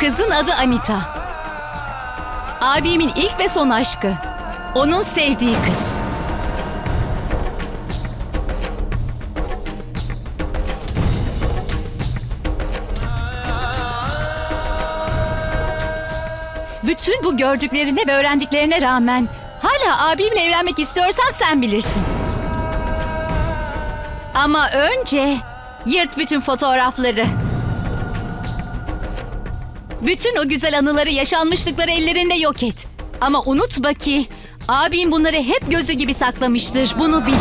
kızın adı Anita. Abimin ilk ve son aşkı. Onun sevdiği kız. Bütün bu gördüklerine ve öğrendiklerine rağmen hala abimle evlenmek istiyorsan sen bilirsin. Ama önce yırt bütün fotoğrafları. Bütün o güzel anıları, yaşanmışlıkları ellerinde yok et. Ama unutma ki abim bunları hep gözü gibi saklamıştır. Bunu bil.